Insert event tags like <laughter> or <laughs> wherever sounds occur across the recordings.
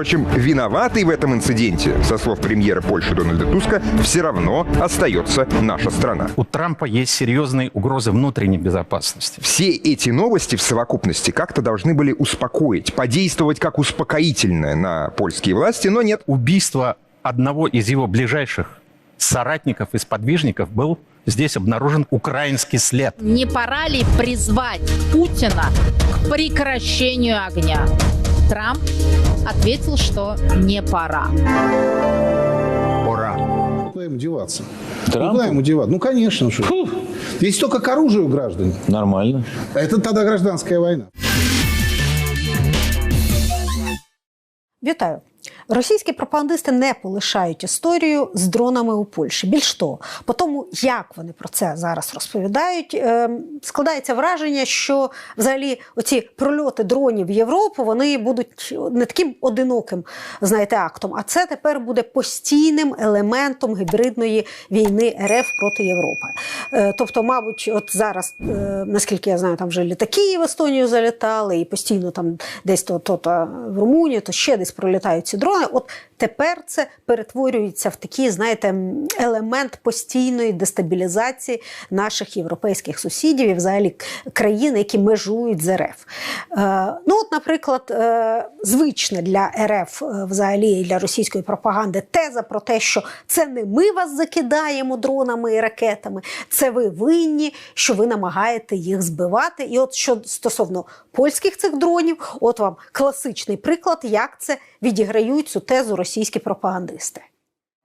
Впрочем, виноватой в этом инциденте, со слов премьера Польши Дональда Туска, все равно остается наша страна. У Трампа есть серьезные угрозы внутренней безопасности. Все эти новости в совокупности как-то должны были успокоить, подействовать как успокоительное на польские власти, но нет. Убийство одного из его ближайших соратников и сподвижников был здесь обнаружен украинский след. Не пора ли призвать Путина к прекращению огня? Трамп ответил, что не пора. Пора. Куда ему деваться? Трампу? Куда ему деваться? Ну, конечно. Что. Есть только к оружию граждане. Нормально. Это тогда гражданская война. Вітаю. Російські пропагандисти не полишають історію з дронами у Польщі. Більш того, по тому, як вони про це зараз розповідають, е, складається враження, що взагалі оці прольоти дронів в Європу вони будуть не таким одиноким, знаєте, актом, а це тепер буде постійним елементом гібридної війни РФ проти Європи. Е, тобто, мабуть, от зараз, е, наскільки я знаю, там вже літаки в Естонію залітали, і постійно там десь то, то, то в Румунію, то ще десь пролітають ці дрони. От тепер це перетворюється в такий, знаєте, елемент постійної дестабілізації наших європейських сусідів і взагалі країн, які межують з РФ. Е, ну, от, наприклад, е, звичне для РФ е, взагалі для російської пропаганди теза про те, що це не ми вас закидаємо дронами і ракетами, це ви винні, що ви намагаєте їх збивати. І от що стосовно польських цих дронів, от вам класичний приклад, як це відіграють цю тезу російські пропагандисти.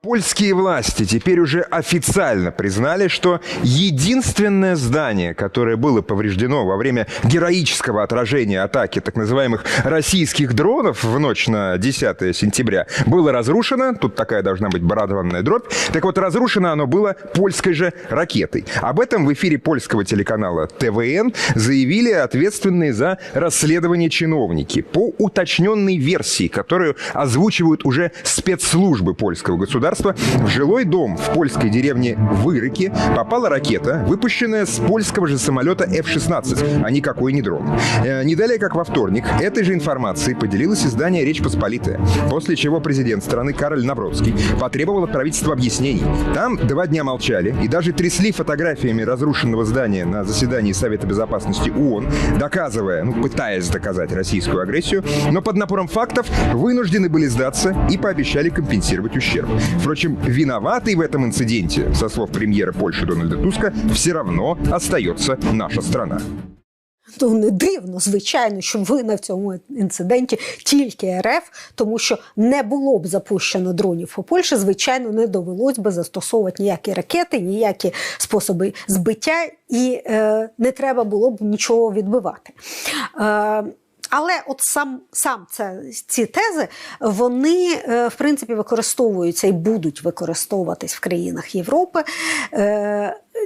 Польские власти теперь уже официально признали, что единственное здание, которое было повреждено во время героического отражения атаки так называемых российских дронов в ночь на 10 сентября, было разрушено. Тут такая должна быть барабанная дробь. Так вот, разрушено оно было польской же ракетой. Об этом в эфире польского телеканала ТВН заявили ответственные за расследование чиновники по уточненной версии, которую озвучивают уже спецслужбы польского государства. В жилой дом в польской деревне Вырыки попала ракета, выпущенная с польского же самолета F-16, а никакой не дрон. Э, Не далее, как во вторник, этой же информацией поделилось издание «Речь Посполитая», после чего президент страны Кароль Навродский потребовал от правительства объяснений. Там два дня молчали и даже трясли фотографиями разрушенного здания на заседании Совета Безопасности ООН, доказывая, ну, пытаясь доказать российскую агрессию, но под напором фактов вынуждены были сдаться и пообещали компенсировать ущерб. Впрочем, виноватой в этом инциденте, со слов премьера Польши Дональда Туска, все равно остается наша страна. Ну, не дивно, звичайно, що вина в цьому інциденті тільки РФ, тому що не було б запущено дронів по Польщі, звичайно, не довелось би застосовувати ніякі ракети, ніякі способи збиття, і е, не треба було б нічого відбивати. Е, але от сам, сам це, ці тези, вони е, в принципі використовуються і будуть використовуватись в країнах Європи.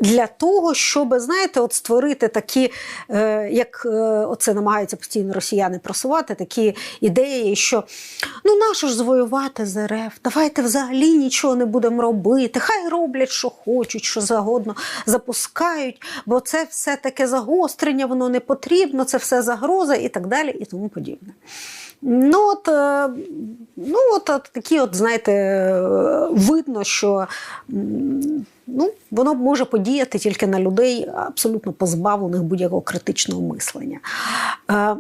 Для того, щоб знаєте, от створити такі, е, як е, оце намагаються постійно росіяни просувати, такі ідеї, що ну нащо ж звоювати з РФ? Давайте взагалі нічого не будемо робити. Хай роблять, що хочуть, що загодно запускають, бо це все таке загострення, воно не потрібно, це все загроза і так далі, і тому подібне. Ну, от, е, ну, от, от такі, от, знаєте, е, видно, що ну, воно може подіяти тільки на людей, абсолютно позбавлених будь-якого критичного мислення. Е,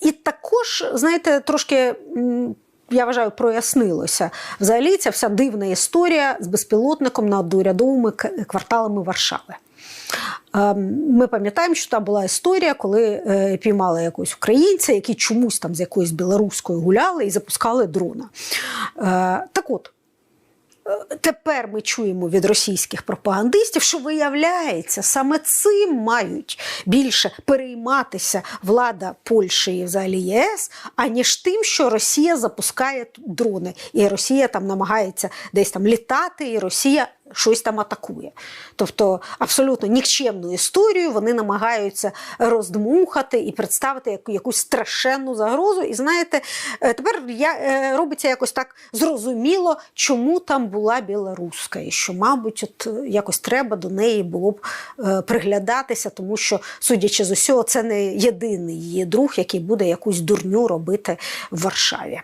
І також, знаєте, трошки. Я вважаю, прояснилося. Взагалі, ця вся дивна історія з безпілотником над урядовими кварталами Варшави. Ем, Ми пам'ятаємо, що там була історія, коли е, піймали якогось українця, які чомусь там з якоюсь білоруською гуляли і запускали дрона. Е, Так от. е, Тепер ми чуємо від російських пропагандистів, що виявляється, саме цим мають більше перейматися влада Польщі і взагалі ЄС, аніж тим, що Росія запускає дрони, і Росія там намагається десь там літати, і Росія щось там атакує. Тобто абсолютно нікчемну історію вони намагаються роздмухати і представити яку, якусь страшенну загрозу. І знаєте, е, тепер я, е, робиться якось так зрозуміло, чому там була білоруська, і що, мабуть, от е, якось треба до неї було б приглядатися, тому що, судячи з усього, це не єдиний її друг, який буде якусь дурню робити в Варшаві.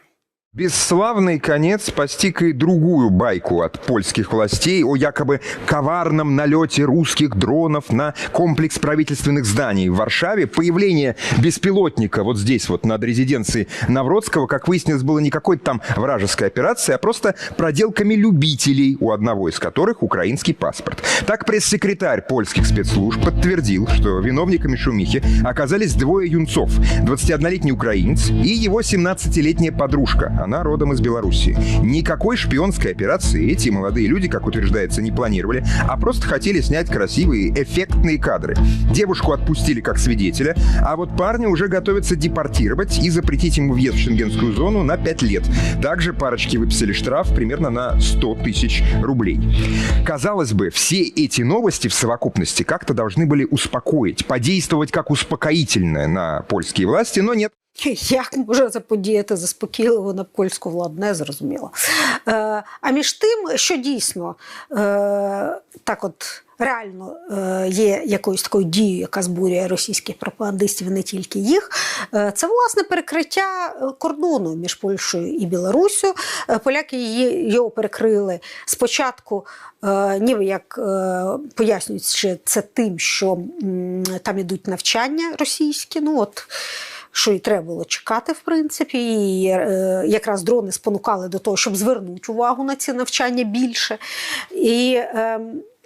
Бесславный конец постиг и другую байку от польских властей о якобы коварном налете русских дронов на комплекс правительственных зданий в Варшаве. Появление беспилотника вот здесь вот над резиденцией Навродского, как выяснилось, было не какой-то там вражеской операцией, а просто проделками любителей, у одного из которых украинский паспорт. Так пресс-секретарь польских спецслужб подтвердил, что виновниками шумихи оказались двое юнцов. 21-летний украинец и его 17-летняя подружка. Она родом из Белоруссии. Никакой шпионской операции эти молодые люди, как утверждается, не планировали, а просто хотели снять красивые, эффектные кадры. Девушку отпустили как свидетеля, а вот парня уже готовятся депортировать и запретить ему въезд в шенгенскую зону на 5 лет. Также парочки выписали штраф примерно на 100 тысяч рублей. Казалось бы, все эти новости в совокупности как-то должны были успокоить, подействовать как успокоительное на польские власти, но нет. <laughs> Як може це подіяти заспокійливо на польську владу, не зрозуміло. Е, а між тим, що дійсно е, так от реально е, є якоюсь такою дією, яка збурює російських пропагандистів, не тільки їх, е, це власне перекриття кордону між Польщею і Білоруссю. Е, Поляки її, його перекрили спочатку, е, ніби як е, пояснюючи це тим, що там ідуть навчання російські. Ну от що і треба було чекати, в принципі. І е, якраз дрони спонукали до того, щоб звернути увагу на ці навчання більше. І е,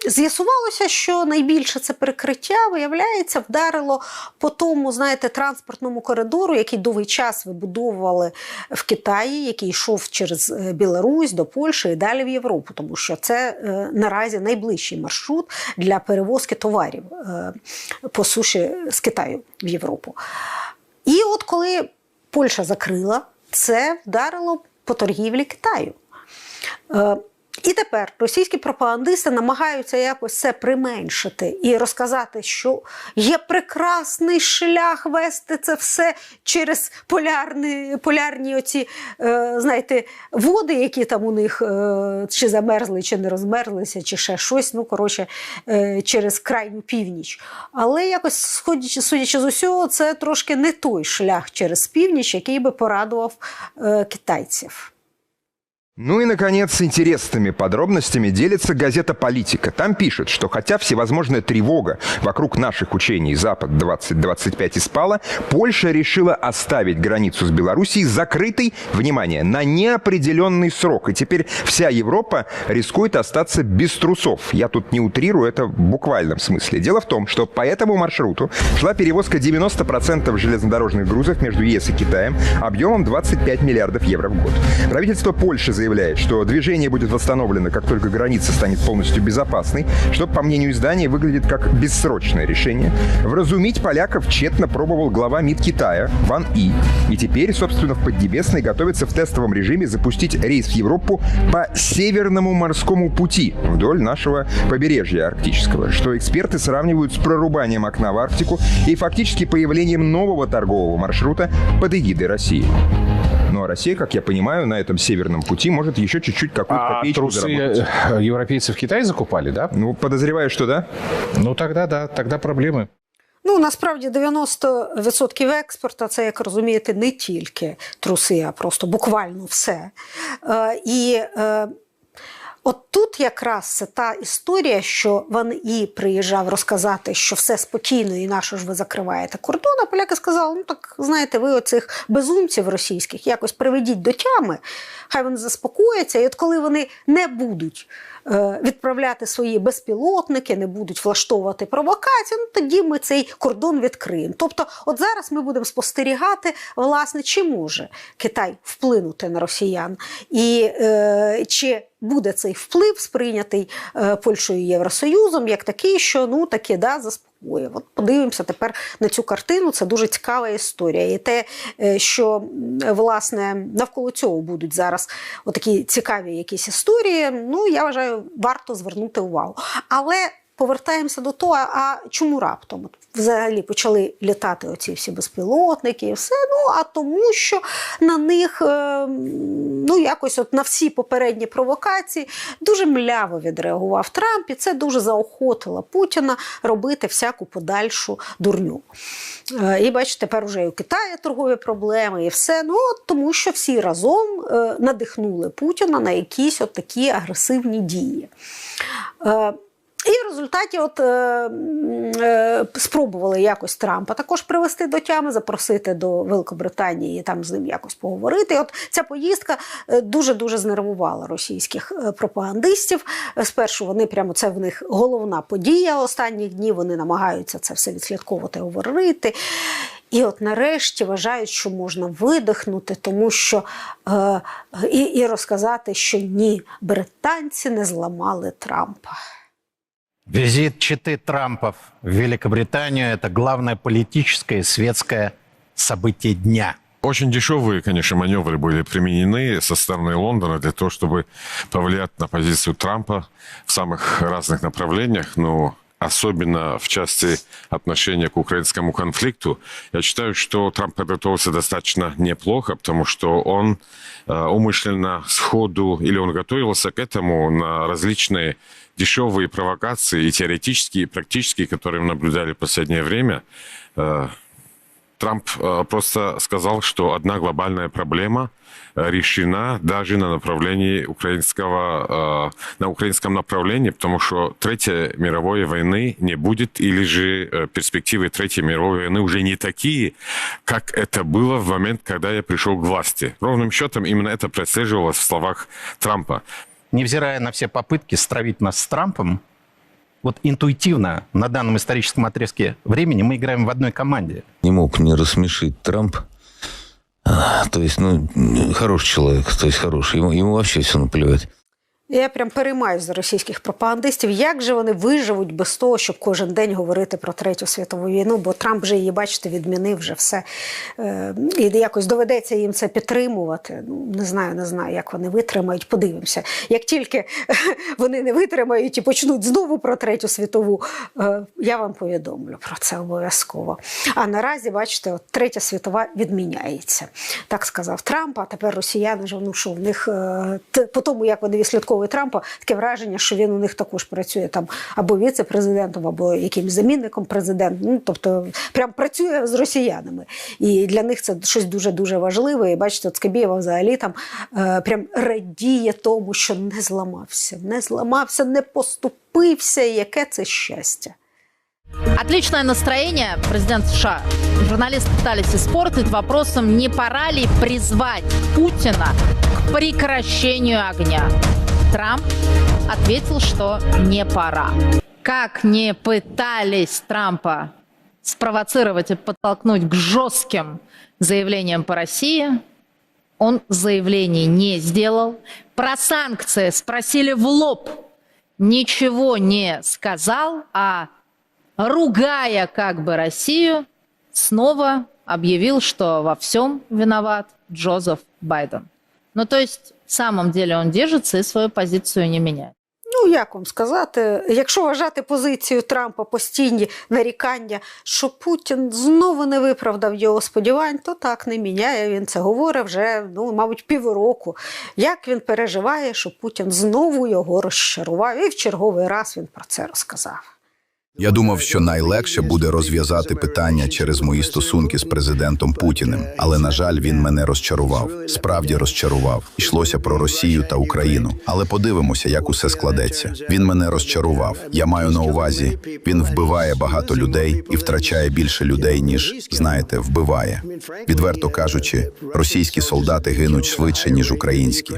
з'ясувалося, що найбільше це перекриття, виявляється, вдарило по тому, знаєте, транспортному коридору, який довгий час вибудовували в Китаї, який йшов через е, Білорусь до Польщі і далі в Європу, тому що це е, наразі найближчий маршрут для перевозки товарів е, по суші з Китаю в Європу. І от коли Польща закрила, це вдарило по торгівлі Китаю. І тепер російські пропагандисти намагаються якось це применшити і розказати, що є прекрасний шлях вести це все через полярні, полярні оці, е, знаєте, води, які там у них е, чи замерзли, чи не розмерзлися, чи ще щось. Ну, коротше, е, через крайню північ. Але якось, судячи, судячи з усього, це трошки не той шлях через північ, який би порадував е, китайців. Ну и, наконец, интересными подробностями делится газета «Политика». Там пишет, что хотя всевозможная тревога вокруг наших учений «Запад-2025» и спала, Польша решила оставить границу с Белоруссией закрытой, внимание, на неопределенный срок. И теперь вся Европа рискует остаться без трусов. Я тут не утрирую, это в буквальном смысле. Дело в том, что по этому маршруту шла перевозка 90% железнодорожных грузов между ЕС и Китаем объемом 25 миллиардов евро в год. Правительство Польши заявляет, что движение будет восстановлено, как только граница станет полностью безопасной, что, по мнению издания, выглядит как бессрочное решение. Вразумить поляков тщетно пробовал глава МИД Китая Ван И. И теперь, собственно, в Поднебесной готовится в тестовом режиме запустить рейс в Европу по Северному морскому пути вдоль нашего побережья арктического, что эксперты сравнивают с прорубанием окна в Арктику и фактически появлением нового торгового маршрута под эгидой России. Ну а Россия, как я понимаю, на этом северном пути может еще чуть-чуть какую-то А копеечку трусы заработать. э, европейцы в Китае закупали, да? Ну, подозреваю, что да. Ну тогда да, тогда проблемы. Ну, насправді 90% експорту це, як розумієте, не тільки труси, а просто буквально все. Е, і е, от тут якраз це та історія, що він І приїжджав розказати, що все спокійно і на що ж ви закриваєте кордон, а поляки сказали, ну так знаєте, ви оцих безумців російських якось приведіть до тями, хай вони заспокояться. І от коли вони не будуть відправляти свої безпілотники, не будуть влаштовувати провокації, ну тоді ми цей кордон відкриємо. Тобто, от зараз ми будемо спостерігати, власне, чи може Китай вплинути на росіян, і е, чи буде цей вплив сприйнятий е, Польщею і Євросоюзом як такий, що ну таки да, заспокоює. От подивимося тепер на цю картину. Це дуже цікава історія. І те, е, що власне навколо цього будуть зараз отакі цікаві якісь історії. Ну я вважаю, варто звернути увагу. Але повертаємося до того, а чому раптом? Взагалі почали літати оці всі безпілотники і все. Ну а тому, що на них е, ну якось от на всі попередні провокації дуже мляво відреагував Трамп, і це дуже заохотило Путіна робити всяку подальшу дурню. Е, І бачите, тепер уже і у Китаї торгові проблеми, і все. Ну тому, що всі разом е, надихнули Путіна на якісь от такі агресивні дії. І в результаті от, е, е, спробували якось Трампа також привести до тями, запросити до Великобританії там з ним якось поговорити. І от ця поїздка е, дуже-дуже знервувала російських е, пропагандистів. Спершу вони прямо це в них головна подія останніх днів. Вони намагаються це все відслідковувати, говорити. І от нарешті вважають, що можна видихнути, тому що е, і, і розказати, що ні, британці не зламали Трампа. Визит Читы Трампов в Великобританию – это главное политическое и светское событие дня. Очень дешевые, конечно, маневры были применены со стороны Лондона для того, чтобы повлиять на позицию Трампа в самых разных направлениях, но особенно в части отношения к украинскому конфликту. Я считаю, что Трамп подготовился достаточно неплохо, потому что он э, умышленно сходу, или он готовился к этому на различные дешевые провокации и теоретические, и практические, которые мы наблюдали в последнее время. Э, Трамп э, просто сказал, что одна глобальная проблема э, решена даже на направлении украинского, на украинском направлении, потому что Третьей мировой войны не будет, или же перспективы Третьей мировой войны уже не такие, как это было в момент, когда я пришел к власти. Ровным счетом именно это прослеживалось в словах Трампа. Невзирая на все попытки стравить нас с Трампом, вот интуитивно на данном историческом отрезке времени мы играем в одной команде. не мог не рассмешить Трамп. А, То есть, ну, хороший человек, то есть хороший. Ему, ему вообще все наплевать. Я прям переймаюсь за російських пропагандистів. Як же вони виживуть без того, щоб кожен день говорити про третю світову війну? Бо Трамп вже її, бачите, відмінив вже все. Е, І якось доведеться їм це підтримувати. Ну не знаю, не знаю, як вони витримають. Подивимося. Як тільки <laughs> вони не витримають і почнуть знову про третю світову, е, я вам повідомлю про це обов'язково. А наразі, бачите, от третя світова відміняється. Так сказав Трамп. А тепер росіяни ж ну що в них е, по тому, як вони відслідковують Трампа, таке враження, що він у них також працює там або віце-президентом, або якимсь замінником президента. Ну тобто, прям працює з росіянами. І для них це щось дуже дуже важливе. І бачите, от взагалі там е, прям радіє тому, що не зламався, не зламався, не поступився. Яке це щастя. Отличное настроение президент США. Журналисты пытались испортить вопросом, не пора ли призвать Путина к прекращению огня. Трамп ответил, что не пора. Как не пытались Трампа спровоцировать и подтолкнуть к жестким заявлениям по России, он заявлений не сделал. Про санкции спросили в лоб. Ничего не сказал, а ругая как бы Россию, снова объявил, что во всем виноват Джозеф Байден. Ну, то есть, самом деле он держится и свою позицию не меняет. Ну, як вам сказати, якщо вважати позицію Трампа постійні нарікання, що Путін знову не виправдав його сподівань, то так не міняє. Він це говорить вже, ну, мабуть, півроку. Як він переживає, що Путін знову його розчарував, і в черговий раз він про це розказав. Я думав, що найлегше буде розв'язати питання через мої стосунки з президентом Путіним, але на жаль, він мене розчарував. Справді розчарував. Йшлося про Росію та Україну. Але подивимося, як усе складеться. Він мене розчарував. Я маю на увазі, він вбиває багато людей і втрачає більше людей, ніж знаєте, вбиває. Відверто кажучи, російські солдати гинуть швидше ніж українські.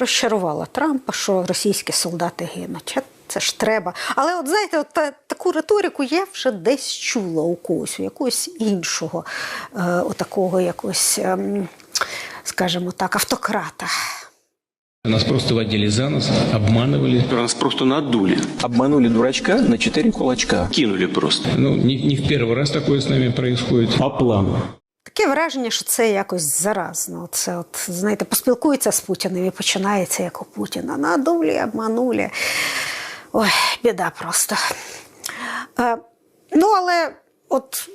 Розчарувала Трампа, що російські солдати гинуть Е, Це ж треба. Але от знаєте, от та, таку риторику я вже десь чула у когось, у якогось іншого, е, отакого якогось, ем, скажімо так, автократа. Нас просто водили за нос, обманывали. Нас просто надули. Обманули дурачка на четыре кулачка. Кинули просто. Ну, не, не в первый раз такое с нами происходит. По плану. Таке враження, що це якось заразно. Це от, знаєте, поспілкується з Путіним і починається як у Путіна. Надулі, обманулі. Ой, біда просто. Е, ну, але от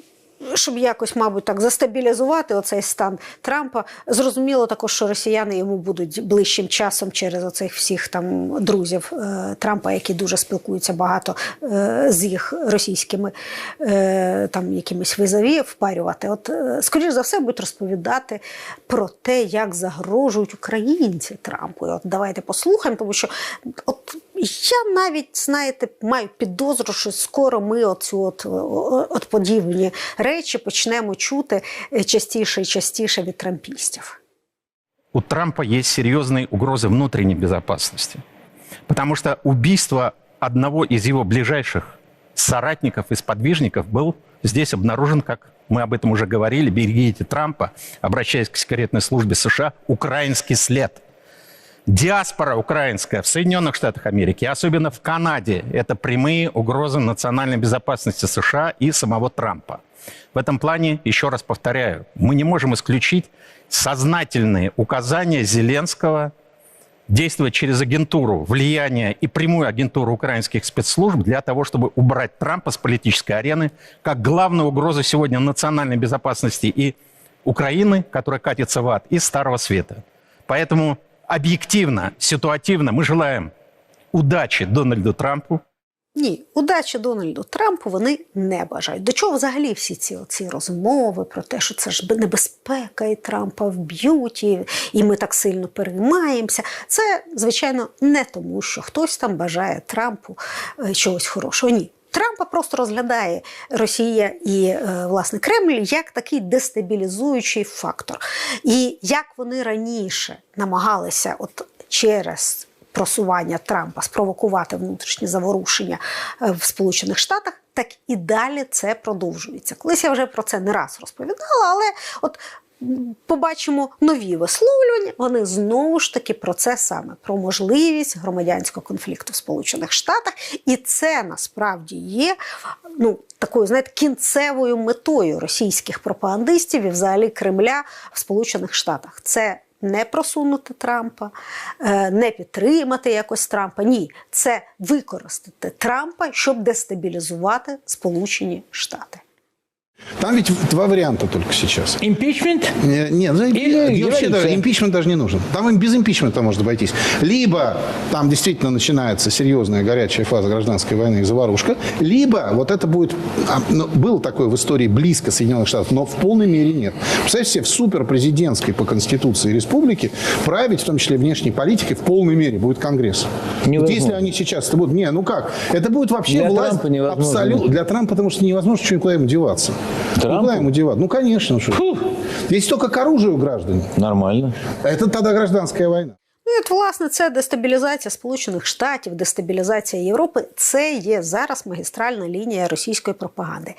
щоб якось, мабуть, так застабілізувати оцей стан Трампа, зрозуміло також, що росіяни йому будуть ближчим часом через оцих всіх там друзів е, Трампа, які дуже спілкуються багато е, з їх російськими е, там якимись визові впарювати. От, е, скоріш за все, будуть розповідати про те, як загрожують українці Трампу. І От давайте послухаємо, тому що от я навіть, знаєте, маю підозру, що скоро ми оцю от, о- от подібні речі почнемо чути е, частіше і частіше від трампістів. у Трампа есть серьезные угрозы внутренней безопасности. Потому что убийство одного из его ближайших соратников и сподвижников был здесь обнаружен, как мы об этом уже говорили, берегите Трампа, обращаясь к секретной службе США, украинский след. Диаспора украинская в Соединенных Штатах Америки, особенно в Канаде, это прямые угрозы национальной безопасности США и самого Трампа. В этом плане, еще раз повторяю, мы не можем исключить сознательные указания Зеленского действовать через агентуру влияния и прямую агентуру украинских спецслужб для того, чтобы убрать Трампа с политической арены как главную угрозу сегодня национальной безопасности и Украины, которая катится в ад, и Старого Света. Поэтому объективно, ситуативно мы желаем удачи Дональду Трампу, Ні, удачі Дональду Трампу вони не бажають. До чого взагалі всі ці, ці розмови про те, що це ж небезпека, і Трампа вб'ють, і, і ми так сильно переймаємося. Це, звичайно, не тому, що хтось там бажає Трампу е, чогось хорошого. Ні. Трампа просто розглядає Росія і е, власне Кремль як такий дестабілізуючий фактор. І як вони раніше намагалися, от через просування Трампа спровокувати внутрішні заворушення е, в Сполучених Штатах, так і далі це продовжується. Колись я вже про це не раз розповідала, але от побачимо нові висловлювання. Вони знову ж таки про це саме про можливість громадянського конфлікту в Сполучених Штатах, і це насправді є ну такою, знаєте, кінцевою метою російських пропагандистів і взагалі Кремля в Сполучених Штатах. Це не просунути Трампа, е, не підтримати якось Трампа. Ні, це використати Трампа, щоб дестабілізувати Сполучені Штати. Там ведь два варианта только сейчас. Импичмент? Не- Нет, ну, Или вообще даже импичмент даже не нужен. Там им без импичмента может обойтись. Либо там действительно начинается серьезная горячая фаза гражданской войны и заварушка, либо вот это будет... а, ну, было такое в истории близко Соединенных Штатов, но в полной мере нет. Представьте себе, в суперпрезидентской по Конституции республике править, в том числе внешней политикой, в полной мере будет Конгресс. Вот если они сейчас это будут... Не, ну как? Это будет вообще Для власть Трампа невозможно. абсолютно... Для Трампа, потому что невозможно что никуда ему деваться. Трампу? Куда ему деваться? Ну, конечно. что. Здесь только к оружию граждане. Нормально. Это тогда гражданская война. Ну, і от, власне, це дестабілізація Сполучених Штатів, дестабілізація Європи. Це є зараз магістральна лінія російської пропаганди.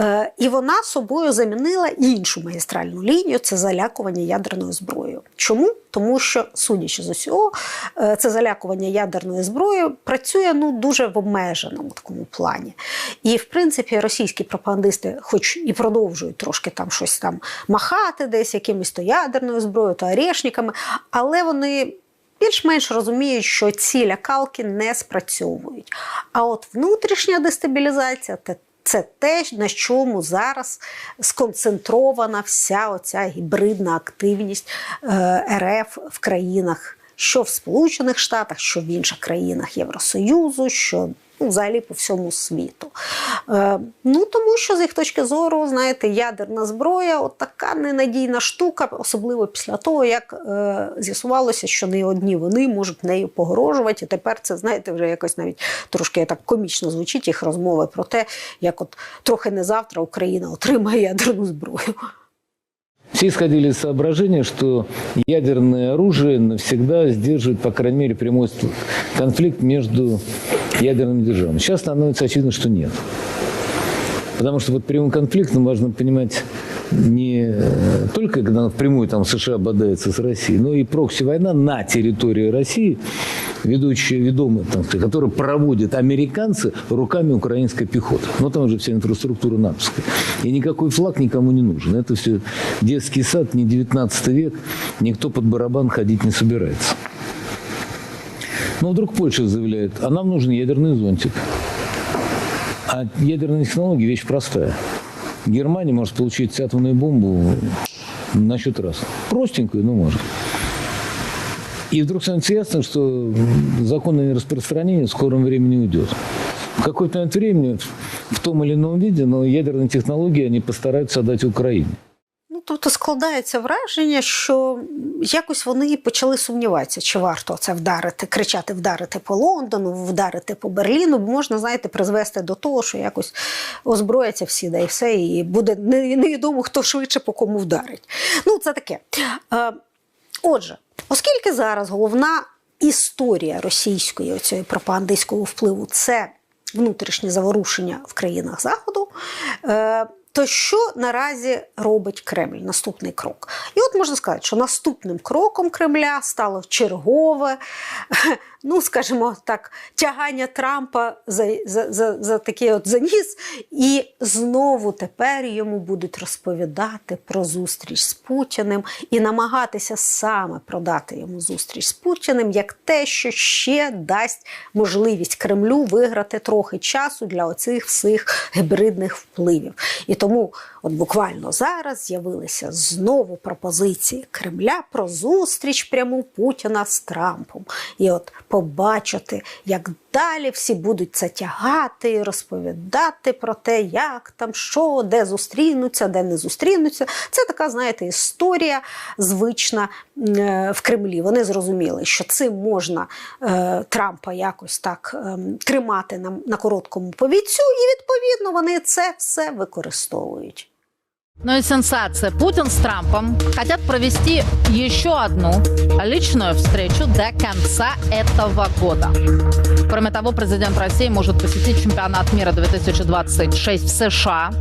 Е, і вона собою замінила іншу магістральну лінію це залякування ядерною зброєю. Чому? Тому що, судячи з усього, е, це залякування ядерною зброєю працює ну дуже в обмеженому такому плані. І в принципі російські пропагандисти, хоч і продовжують трошки там щось там махати, десь якимось то ядерною зброєю, то орешниками, але вони. Більш-менш розуміють, що ці лякалки не спрацьовують. А от внутрішня дестабілізація те- це те, на чому зараз сконцентрована вся оця гібридна активність е, РФ в країнах, що в Сполучених Штатах, що в інших країнах Євросоюзу, що взагалі по всьому світу. Е, ну тому що з їх точки зору, знаєте, ядерна зброя от така ненадійна штука, особливо після того, як е, з'ясувалося, що не одні вони можуть нею погрожувати. І тепер це, знаєте, вже якось навіть трошки так комічно звучить їх розмови про те, як от трохи не завтра Україна отримає ядерну зброю. Все исходили из соображения, что ядерное оружие навсегда сдерживает, по крайней мере, прямой конфликт между ядерными державами. Сейчас становится очевидно, что нет. Потому что под прямым конфликтом важно понимать не только когда впрямую там США бодается с Россией, но и прокси-война на территории России, ведущая, ведомая, там, которую проводят американцы руками украинской пехоты. Но там уже вся инфраструктура натовская. И никакой флаг никому не нужен. Это все детский сад, не 19 век, никто под барабан ходить не собирается. Но вдруг Польша заявляет, а нам нужен ядерный зонтик. А ядерная технология – вещь простая. Германия может получить атомную бомбу на счет раз. Простенькую, но может. И вдруг становится ясно, что закон о нераспространении в скором времени уйдет. В какой-то момент времени, в том или ином виде, но ядерные технологии они постараются отдать Украине. Ну, тобто складається враження, що якось вони почали сумніватися, чи варто це вдарити, кричати вдарити по Лондону, вдарити по Берліну. Бо можна, знаєте, призвести до того, що якось озброяться всі, да і все, і буде невідомо, хто швидше по кому вдарить. Ну, це таке. Е, Отже, оскільки зараз головна історія російської оцієї пропагандистського впливу це внутрішні заворушення в країнах Заходу. е, То що наразі робить Кремль? Наступний крок. І от можна сказати, що наступним кроком Кремля стало чергове, ну скажімо так, тягання Трампа за, за, за, за такий от заніс. І знову тепер йому будуть розповідати про зустріч з Путіним і намагатися саме продати йому зустріч з Путіним як те, що ще дасть можливість Кремлю виграти трохи часу для оцих всіх гібридних впливів. І тому, от буквально зараз з'явилися знову пропозиції Кремля про зустріч пряму Путіна з Трампом. І от побачити, як далі всі будуть це тягати розповідати про те, як там що, де зустрінуться, де не зустрінуться. Це така, знаєте, історія звична е, в Кремлі. Вони зрозуміли, що цим можна е, Трампа якось так е, тримати на, на короткому повідцю, і відповідно вони це все використовують. Ну и сенсация. Путин с Трампом хотят провести еще одну личную встречу до конца этого года. Кроме того, президент России может посетить чемпионат мира 2026 в США.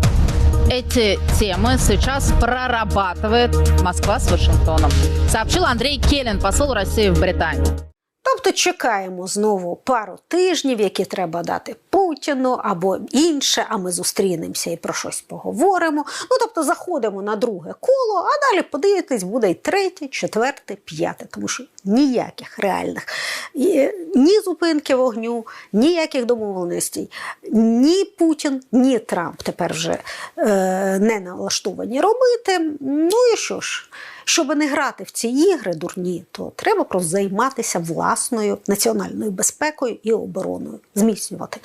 Эти темы сейчас прорабатывает Москва с Вашингтоном, сообщил Андрей Келлин, посол России в Британии. Тобто чекаємо знову пару тижнів, які треба дати Путіну або інше, а ми зустрінемося і про щось поговоримо. Ну тобто заходимо на друге коло, а далі подивитись буде й третє, четверте, п'яте, тому що ніяких реальних ні зупинки вогню, ніяких домовленостей, ні Путін, ні Трамп тепер вже е, не налаштовані робити. Ну і що ж? Щоб не грати в ці ігри дурні, то треба просто займатися власною національною безпекою і обороною, зміцнювати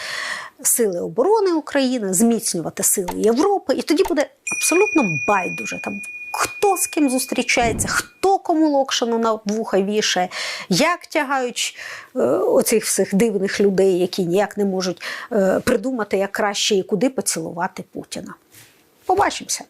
сили оборони України, зміцнювати сили Європи, і тоді буде абсолютно байдуже там. Хто з ким зустрічається, хто кому локшину на вуха вішає, як тягають е, оцих всіх дивних людей, які ніяк не можуть е, придумати, як краще і куди поцілувати Путіна. Побачимося.